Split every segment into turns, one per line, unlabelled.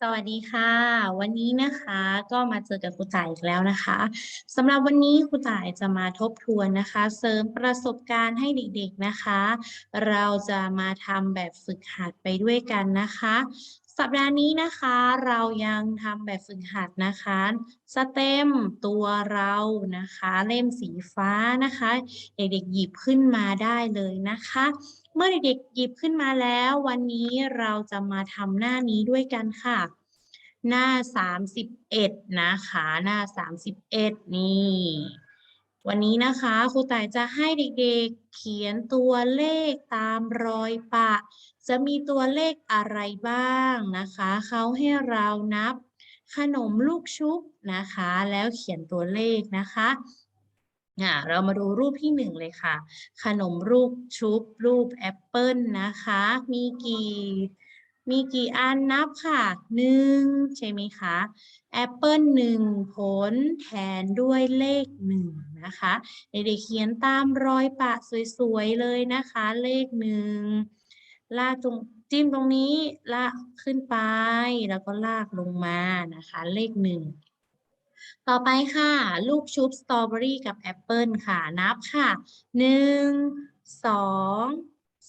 สวัสดีค่ะ วันนี้นะคะก็มาเจอกับครูต่ายอีกแล้วนะคะสำหรับวันนี้ครูต่ายจะมาทบทวนนะคะ เสริมประสบการณ์ให้เด็กๆนะคะ เราจะมาทำแบบฝึกหัดไปด้วยกันนะคะ สัปดาห์นี้นะคะเรายังทำแบบฝึกหัดนะคะสเต็มตัวเรานะคะ เล่มสีฟ้านะคะ เด็กๆหยิบขึ้นมาได้เลยนะคะเมื่อเด็กๆหยิบขึ้นมาแล้ว วันนี้เราจะมาทำหน้านี้ด้วยกันค่ะ หน้า31นะคะ หน้า31นี่ วันนี้นะคะครูต่ายจะให้เด็กๆ เขียนตัวเลขตามรอยปะ จะมีตัวเลขอะไรบ้างนะคะ เขาให้เรานับขนมลูกชุบนะคะ แล้วเขียนตัวเลขนะคะอ่าเรามาดูรูปที่หนึ่งเลยค่ะ ขนมรูปชุบรูปแอปเปิลนะคะ มีกี่ มีกี่อันนับค่ะหนึ่งใช่ไหมคะแอปเปิลหนึ่งผลแทนด้วยเลขหนึ่งนะคะเด็กๆเขียนตามรอยปะสวยๆเลยนะคะ เลขหนึ่งลากตรงจิ้มตรงนี้ลากขึ้นไป แล้วก็ลากลงมานะคะ เลขหนึ่งต่อไปค่ะ ลูกชุบสตรอเบอรี่กับแอปเปิลค่ะ นับค่ะหนึ่งสอง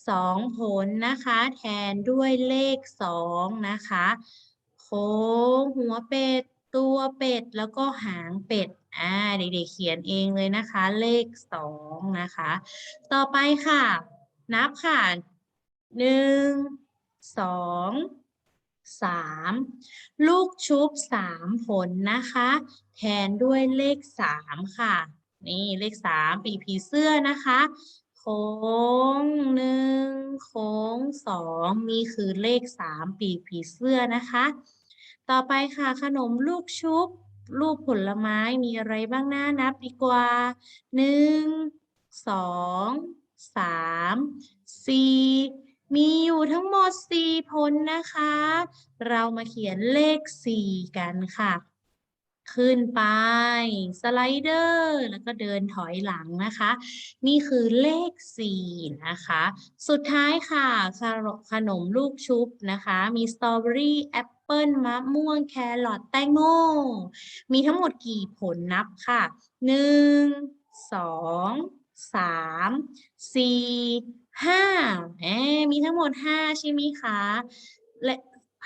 สองผลนะคะ แทนด้วยเลขสองนะคะโค้งหัวเป็ด ตัวเป็ด แล้วก็หางเป็ดอ่าเด็กๆเขียนเองเลยนะคะ เลขสองนะคะ ต่อไปค่ะ นับค่ะหนึ่งสองสามลูกชุบสามผลนะคะ แทนด้วยเลขสามค่ะ นี่เลขสามปีผีเสื้อนะคะ โค้งหนึ่งโค้งสองนี่คือเลขสามปีกผีเสื้อนะคะ ต่อไปค่ะขนมลูกชุบลูกผลไม้มีอะไรบ้างหน้านับดีกว่าหนึ่งสองสามสี่มีอยู่ทั้งหมดสี่ผลนะคะ เรามาเขียนเลขสี่กันค่ะ ขึ้นไปสไลเดอร์แล้วก็เดินถอยหลังนะคะ นี่คือเลขสี่นะคะ สุดท้ายค่ะขนมขนมลูกชุบนะคะ มีสตรอเบอรี่แอปเปิลมะม่วงแครอทแตงโมมีทั้งหมดกี่ผลนับค่ะหนึ่งสองสามสี่ห้ามีทั้งหมดห้าใช่ไหมคะและ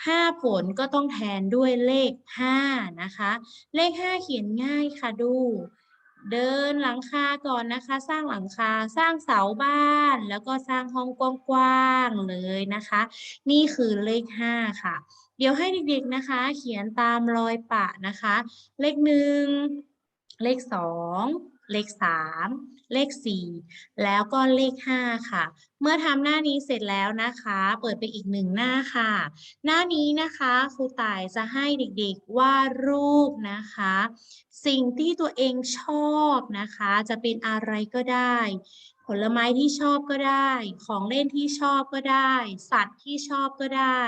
ห้าผลก็ต้องแทนด้วยเลขห้านะคะ เลขห้าเขียนง่ายค่ะดู เดินหลังคาก่อนนะคะ สร้างหลังคาสร้างเสาบ้าน แล้วก็สร้างห้องกว้างๆเลยนะคะ นี่คือเลขห้าค่ะ เดี๋ยวให้เด็กๆนะคะ เขียนตามรอยปะนะคะ เลขหนึ่งเลขสอง เลขสามเลขสี่แล้วก็เลขห้าค่ะ เมื่อทำหน้านี้เสร็จแล้วนะคะ เปิดไปอีกหนึ่งหน้าค่ะ หน้านี้นะคะครูต่ายจะให้เด็กๆวาดรูปนะคะ สิ่งที่ตัวเองชอบนะคะ จะเป็นอะไรก็ได้ ผลไม้ที่ชอบก็ได้ ของเล่นที่ชอบก็ได้ สัตว์ที่ชอบก็ได้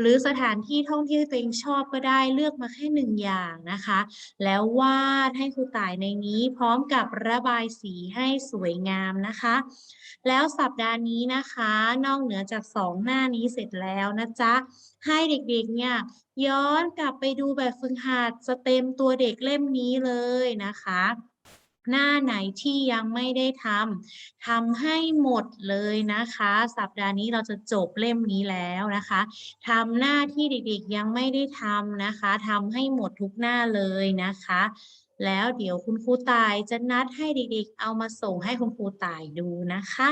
หรือสถานที่ท่องเที่ยวตัวเองชอบก็ได้เลือกมาแค่หนึ่งอย่างนะคะ แล้ววาดให้ครูต่ายในนี้พร้อมกับระบายสีให้สวยงามนะคะ แล้วสัปดาห์นี้นะคะ นอกเหนือจากสองหน้านี้เสร็จแล้วนะจ๊ะให้เด็กๆเนี่ยย้อนกลับไปดูแบบฝึกหัดสเต็มตัวเด็กเล่มนี้เลยนะคะ หน้าไหนที่ยังไม่ได้ทำทำให้หมดเลยนะคะ สัปดาห์นี้เราจะจบเล่มนี้แล้วนะคะทำหน้าที่เด็กๆยังไม่ได้ทำนะคะทำให้หมดทุกหน้าเลยนะคะแล้วเดี๋ยวคุณครูตายจะนัดให้เด็กๆ เอามาส่งให้คุณครูตายดูนะคะ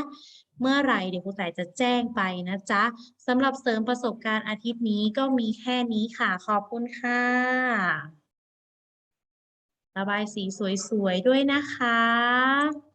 เมื่อไหร่เดี๋ยวครูตายจะแจ้งไปนะจ๊ะสำหรับเสริมประสบการณ์อาทิตย์นี้ก็มีแค่นี้ค่ะ ขอบคุณค่ะ ระบายสีสวยๆด้วยนะคะ